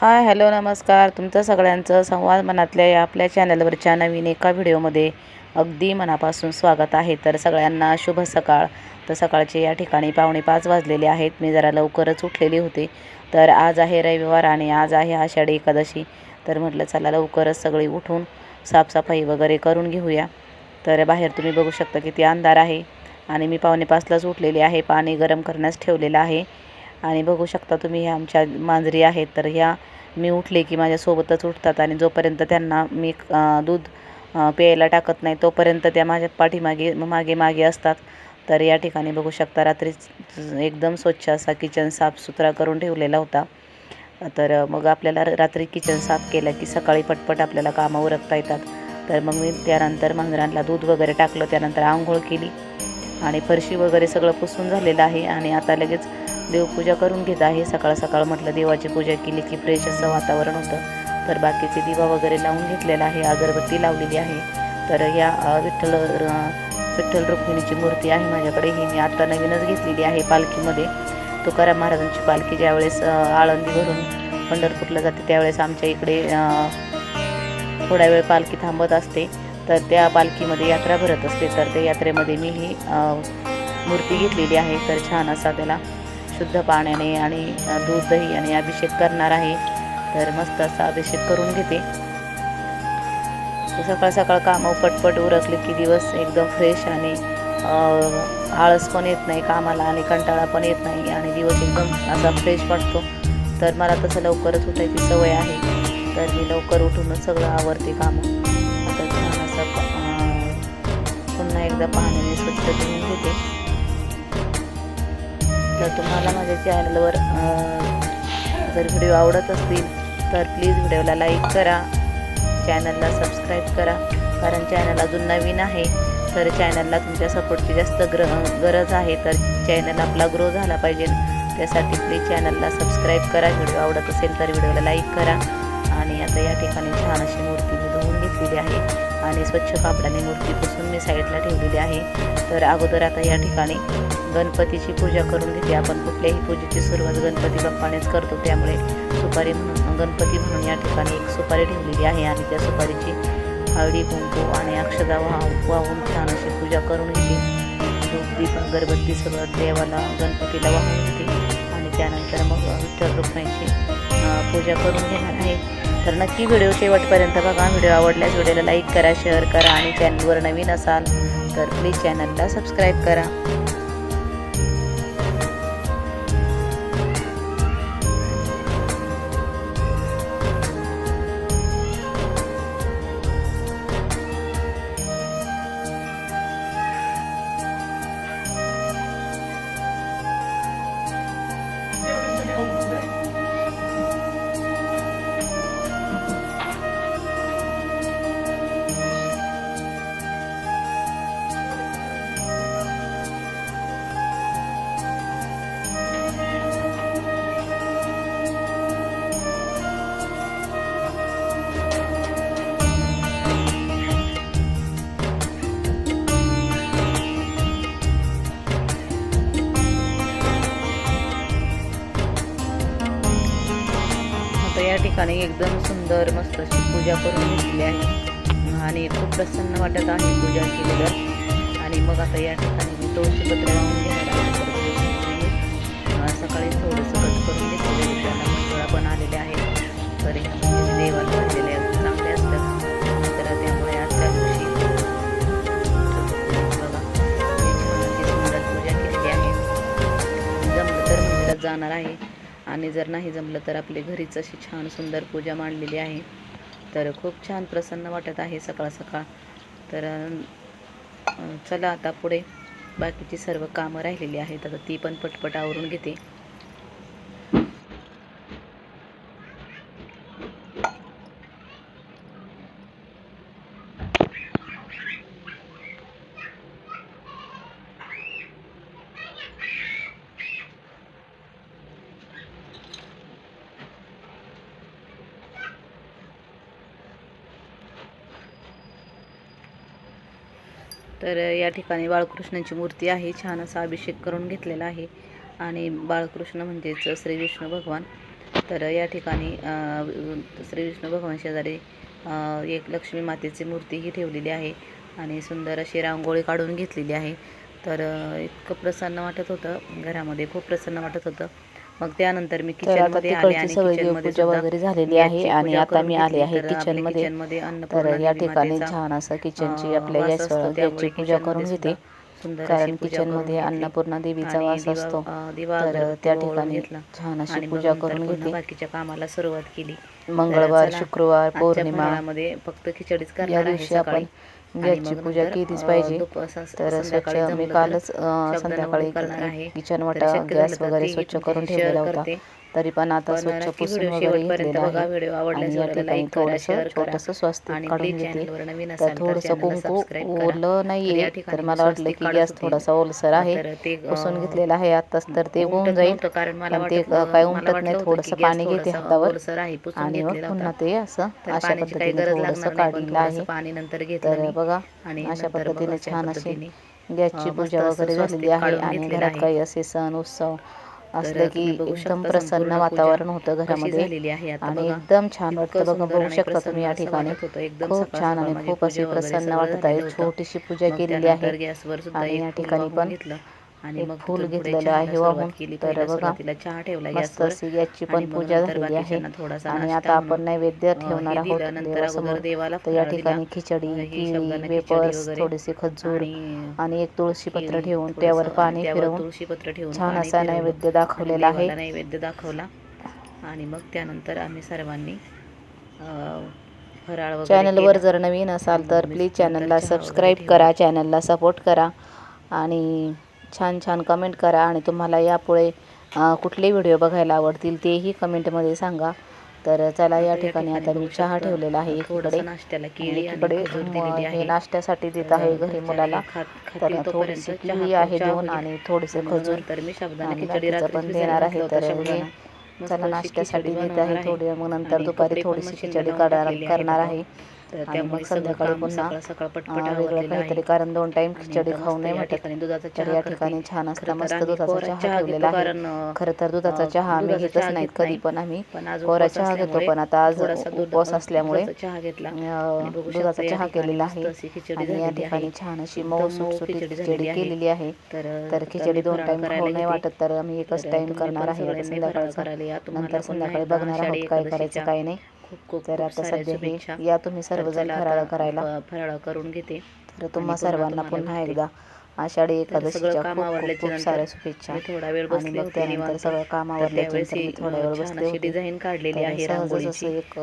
Hi hello नमस्कार. तुमचं सगळ्यांचं संवाद मनातल्या या आपल्या चॅनलवरच्या नवीन एका व्हिडिओमध्ये अगदी मनापासून स्वागत आहे. तर सगळ्यांना शुभ सकाळ. तर सकाळचे या ठिकाणी पावणे पाच वाजलेले आहेत. मी जरा लवकरच उठलेली होते. तर आज आहे रविवार आणि आज आहे आषाढी एकादशी. तर म्हटलं चला लवकरच सगळी उठून साफसफाई वगैरे करून घेऊया. तर बाहेर तुम्ही बघू शकता किती अंधार आहे. आणि मी पावणे पाचलाच उठलेली आहे. पाणी गरम करण्यास ठेवलेलं आहे. आणि बघू शकता तुम्ही ह्या आमच्या मांजरी आहेत तर ह्या मी उठले की माझ्यासोबतच उठतात आणि जोपर्यंत त्यांना मी दूध प्यायला टाकत नाही तोपर्यंत त्या माझ्या पाठीमागे मागे मागे असतात. तर या ठिकाणी बघू शकता रात्री एकदम स्वच्छ असा किचन साफसुथरा करून ठेवलेला होता. तर मग आपल्याला रात्री किचन साफ केलं की सकाळी पटपट आपल्याला कामं उरकता येतात. तर मग मी त्यानंतर मांजरांना दूध वगैरे टाकलं त्यानंतर आंघोळ केली. आणि फरशी वगैरे सगळं पुसून झालेलं आहे आणि आता लगेच देवपूजा करून घेत आहे. सकाळ सकाळ म्हटलं देवाची पूजा केली की फ्रेश असं वातावरण होतं. तर बाकीचे दिवा वगैरे लावून घेतलेला आहे. अगरबत्ती लावलेली आहे. तर या विठ्ठल विठ्ठल रुक्मिणीची मूर्ती आहे माझ्याकडे. ही मी आत्ता नवीनच घेतलेली आहे पालखीमध्ये. तुकाराम महाराजांची पालखी ज्यावेळेस आळंदी भरून पंढरपूरला जाते त्यावेळेस आमच्या इकडे थोडा वेळ पालखी थांबत असते. तर त्या पालखीमध्ये यात्रा भरत असते. तर त्या यात्रेमध्ये मी ही मूर्ती घेतलेली आहे. तर छान असा त्याला शुद्ध पाण्याने आणि दूध दही आणि अभिषेक करणार आहे. तर मस्त असा अभिषेक करून घेते. सकाळ सकाळ कामं पटपट उरकले की दिवस एकदम फ्रेश आणि आळस पण येत नाही कामाला आणि कंटाळा पण येत नाही आणि दिवस एकदम असा फ्रेश वाटतो. तर मला तसं लवकरच उठायची सवय आहे. तर मी लवकर उठूनच सगळं आवडते कामं. आता छान असं पुन्हा एकदा पाण्याने स्वच्छ धुवून घेते. जर तुम्हाला माझ्या चॅनलवर जर व्हिडिओ आवडत असतील तर प्लीज व्हिडिओला लाईक करा. चॅनलला सबस्क्राईब करा. कारण चॅनल अजून नवीन आहे तर चॅनलला तुमच्या सपोर्टची जास्त ग्र गरज आहे. तर चॅनल आपला ग्रो झाला पाहिजे. त्यासाठी प्लीज चॅनलला सबस्क्राईब करा. व्हिडिओ आवडत असेल तर व्हिडिओला लाईक करा. आणि आता या ठिकाणी छान अशी मूर्ती मी धुवून घेतलेली आहे आणि स्वच्छ कापडाने मूर्ती पुसून मी साईडला ठेवलेली आहे. तर अगोदर आता या ठिकाणी गणपतीची पूजा करून घेते. आपण कुठल्याही पूजेची सुरुवात गणपती बाप्पानेच करतो. त्यामुळे सुपारी म्हणून गणपती म्हणून या ठिकाणी एक सुपारी ठेवलेली आहे आणि त्या सुपारीची हळदी कुंकू आणि अक्षदा वाहून वाहून छान अशी पूजा करून घेते. धूप दीप अगरबत्ती सगळं देवाला गणपतीला वाहून घेते. आणि त्यानंतर मग विठ्ठल रुक्माईची पूजा करून घेणार आहे. तर नक्की व्हिडिओ शेवटपर्यंत बघा. व्हिडिओ आवडल्यास व्हिडिओला लाईक करा शेअर करा आणि चॅनलवर नवीन असाल तर प्लीज चॅनलला सबस्क्राईब करा. ठिकाणी एकदम सुंदर मस्त अशी पूजा करून घेतली आहे. आणि खूप प्रसन्न वाटत आहे पूजा केलेलं आणि मग आता या ठिकाणी मी तुळशीपत्र लावून घेणार सकाळी थोडंसं कट करून घेतलेलं त्याला मंजुळा पण आलेले आहेत. तर म्हणजे देवाला वाढलेले चांगले असतात. तर त्यामुळे आजच्या दिवशी बघा पूजा केलेली आहे. जमलं तर मंदिरात जाणार आहे. आणि जर नाही जमलं तर आपली घरीच अशी छान सुंदर पूजा मांडलेली आहे. तर खूप छान प्रसन्न वाटत आहे सकाळ सकाळ. तर चला आता पुढे बाकीची सर्व कामं राहिलेली आहेत. आता ती पण पटपट आवरून घेते. तर या ठिकाणी बाळकृष्णांची मूर्ती आहे. छान असा अभिषेक करून घेतलेला आहे. आणि बाळकृष्ण म्हणजेच श्री विष्णू भगवान. तर या ठिकाणी श्री विष्णू भगवान शेजारी एक लक्ष्मी मातेची मूर्तीही ठेवलेली आहे. आणि सुंदर अशी रांगोळी काढून घेतलेली आहे. तर इतकं प्रसन्न वाटत होतं. घरामध्ये खूप प्रसन्न वाटत होतं. मग त्यानंतर मी किचनमध्ये आले आणि किचनमध्ये पूजा वगैरे झालेली आहे आणि आता मी आले आहे किचनमध्ये. तर या ठिकाणी छान असं किचनची आपल्या गॅसवर गॅसची पूजा करून घेते. कारण किचनमध्ये अन्नपूर्णा देवीचा वास असतो. तर त्या ठिकाणी छान अशी पूजा करून घेते. बाकीच्या कामाला सुरुवात केली. मंगळवार शुक्रवार पौर्णिमा फक्त खिचडीच करणार दिवशी आपण ज्याची पूजा केलीच पाहिजे. तर स्वच्छ मी कालच संध्याकाळी किचन वाटा गॅस वगैरे स्वच्छ करून ठेवलेला होता. तरी पण आता स्वच्छ पुसून वगैरे घेतलेला स्वस्त काढून घेतले तर थोडंसं कुंकू ओलं नाहीये तर मला वाटलं की गॅस थोडासा ओलसर आहे. ते, पुसून घेतलेला आहे आत्ताच तर ते होऊन जाईल. मला पण ते काय उमटत नाही थोडंसं पाणी घेते हातावर. ओलसर आहे आणि मग पुन्हा ते असं अशा पद्धतीने गरज थोडंसं काढलेलं आहे पाणी नंतर घेतलं तर बघा अशा पद्धतीने छान अशी गॅसची पूजा वगैरे झालेली आहे आणि घरात काही असे सण उत्सव असलं की एकदम प्रसन्न वातावरण होतं घरामध्ये. आणि एकदम छान वाटतं. बघा बघू शकता तुम्ही या ठिकाणी. खूप छान आणि खूप असे प्रसन्न वाटत. आहे छोटीशी पूजा केलेली आहे. आणि या ठिकाणी पण आणि मग फुल घेतलेलं आहे वाहून तर बघा मस्त अशी याची पण पूजा झालेली आहे. आणि आता आपण नैवेद्य ठेवणार आहोत देवासमोर. तर या ठिकाणी खिचडी केळी वेपर्स थोडेसे खजूर आणि एक तुळशी पत्र ठेवून त्यावर पाणी फिरवून छान असा नैवेद्य दाखवलेला आहे. नैवेद्य दाखवला. आणि मग त्यानंतर आम्ही सर्वांनी चॅनल चॅनलवर जर नवीन असाल तर प्लीज चॅनलला सबस्क्राईब करा चॅनलला सपोर्ट करा. आणि छान छान कमेंट करा आणि तुम्हाला यापुढे कुठले व्हिडिओ बघायला आवडतील तेही कमेंटमध्ये सांगा. तर चला या ठिकाणी आता मी चहा ठेवलेला आहे नाश्त्यासाठी देत आहे घरी मुलाला. तर थोडीशी केळी आहे दोन आणि थोडेसे खजूर. तर पण देणार आहे तर चला नाश्त्यासाठी देत आहे थोडी मग नंतर दुपारी थोडीशी खिचडी करणार आहे. तर त्यामुळे संध्याकाळी पुन्हा सकाळ पटपट काहीतरी कारण दोन टाईम खिचडी खाऊ नये वाटत या ठिकाणी छान असता मस्त दुधाचा चहा ठेवलेला आहे. खरं तर दुधाचा चहा आम्ही घेतच नाहीत कधी पण आम्ही कोरा चहा घेतो पण आता आज उपवास असल्यामुळे दुधाचा चहा केलेला आहे. आणि या ठिकाणी छान अशी मऊ सुटसुटी खिचडी केलेली आहे. तर खिचडी दोन टाईम खाऊ नाही वाटत तर आम्ही एकच टाइम करणार आहे. संध्याकाळचा नंतर संध्याकाळी बघणार आहोत काय करायचं काय नाही खूप तर आता सध्या या तुम्ही सर्वजण फराळा करायला. फराळा करून घेते. तर तुम्हा सर्वांना पुन्हा एकदा आषाढी एकादशीच्या खूप खूप साऱ्या शुभेच्छा. थोडा वेळ आणि मग त्यानंतर सगळं कामावरल्या थोडा वेळ बसले डिझाईन काढलेली आहे सहजच असं एक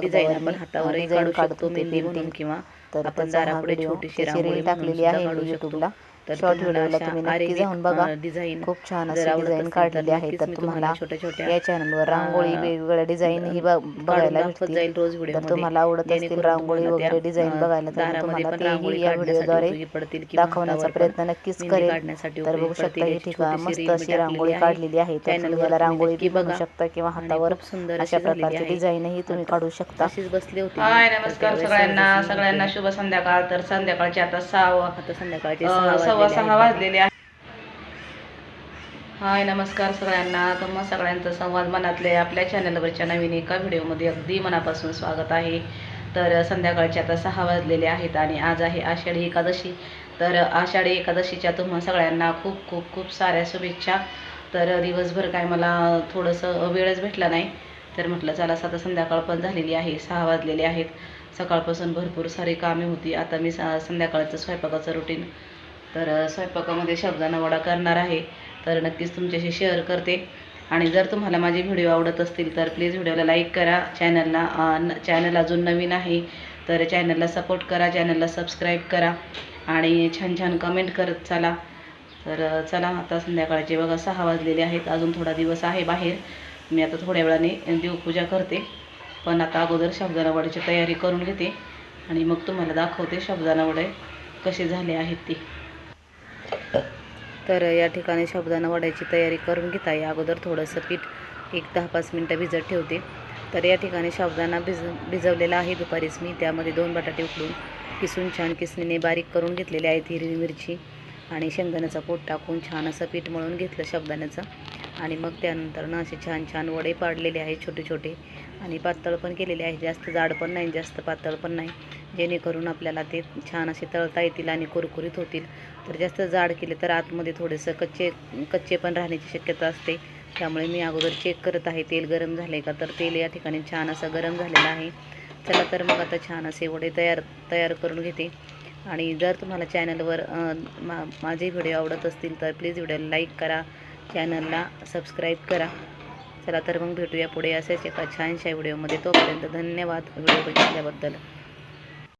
डिझाईन आपण हातावर काढू शकतो मेहंदी म्हणून किंवा तर आपण दारापुढे छोटीशी रांगोळी टाकलेली आहे यूट्यूबला तर डिझाईन खूप छान असे डिझाईन काढलेली आहे. तर तुम्हाला या चॅनलवर रांगोळी वेगवेगळ्या डिझाईन ही बघायला रोज तर तुम्हाला आवडत असतील रांगोळी वगैरे डिझाईन बघायला तर तुम्हाला तेही या व्हिडिओद्वारे दाखवण्याचा प्रयत्न नक्कीच करेल. तर बघू शकता हे ठिकाण मस्त अशी रांगोळी काढलेली आहे. तर तुम्हाला रांगोळी बघू. शकता किंवा हातावर अशा प्रकारची डिझाईनही तुम्ही काढू शकता. बसले होते. हाय नमस्कार सगळ्यांना. सगळ्यांना शुभ संध्याकाळ. तर संध्याकाळची आता सहा संध्याकाळची संध्याकाळचे सव्वा सहा वाजलेले आहे हाय नमस्कार सगळ्यांना. तुम्हा सगळ्यांचं संवाद मनातले आपल्या चॅनलवरच्या नवीन एका व्हिडिओमध्ये अगदी मनापासून स्वागत आहे. तर संध्याकाळचे आता सहा वाजलेले आहेत आणि आज आहे आषाढी एकादशी. तर आषाढी एकादशीच्या तुम्हा सगळ्यांना खूप खूप खूप साऱ्या शुभेच्छा. तर दिवसभर काय मला थोडंसं वेळच भेटला नाही. तर म्हटलं चला आता संध्याकाळ पण झालेली आहे सहा वाजलेले आहेत. सकाळपासून भरपूर सारी कामे होती. आता मी स संध्याकाळचं स्वयंपाकाचं रुटीन तर स्वयंपाकामध्ये शब्दांना वडा करणार आहे. तर नक्कीच तुमच्याशी शेअर करते. आणि जर तुम्हाला माझे व्हिडिओ आवडत असतील तर प्लीज व्हिडिओला लाईक करा. चॅनलला चॅनल अजून नवीन आहे तर चॅनलला सपोर्ट करा. चॅनलला सबस्क्राईब करा. आणि छान छान कमेंट करत चला. तर चला आता संध्याकाळचे बघा सहा वाजलेले आहेत. अजून थोडा दिवस आहे बाहेर. मी आता थोड्या वेळाने देवपूजा करते. पण आता अगोदर शाबदानावड्याची तयारी करून घेते. आणि मग तुम्हाला दाखवते शाबदानावडे कसे झाले आहेत ते. तर या ठिकाणी साबुदाणा वड्याची तयारी करून घेता या अगोदर थोडंसं पीठ एक दहा पाच मिनटं भिजत ठेवते. तर या ठिकाणी साबुदाणा भिज भिजवलेला आहे दुपारीच मी. त्यामध्ये दोन बटाटे उकडून किसून छान किसणीने बारीक करून घेतलेले आहेत हिरवी मिरची आणि शेंगदाण्याचा पोट टाकून छान असं पीठ मळून घेतलं साबुदाण्याचं. आणि मग त्यानंतर ना असे छान छान वडे पाडलेले आहेत छोटे छोटे. आणि पातळ पण केलेले आहे. जास्त जाड पण नाही जास्त पातळ पण नाही. जेणेकरून आपल्याला ते छान असे तळता येतील आणि कुरकुरीत होतील. तर जास्त जाड केले तर आतमध्ये थोडेसं कच्चे कच्चे पण राहण्याची शक्यता असते. त्यामुळे मी अगोदर चेक करत आहे तेल गरम झाले का? तर तेल या ठिकाणी छान असं गरम झालेलं आहे. चला तर मग आता छान असे वडे तयार तयार करून घेते. आणि जर तुम्हाला चॅनलवर मा माझे व्हिडिओ आवडत असतील तर प्लीज व्हिडिओला लाईक करा. चॅनलला सबस्क्राईब करा. चला तर मग भेटूया पुढे असेच एका छानशा व्हिडिओमध्ये. तोपर्यंत धन्यवाद. व्हिडिओ बघितल्याबद्दल.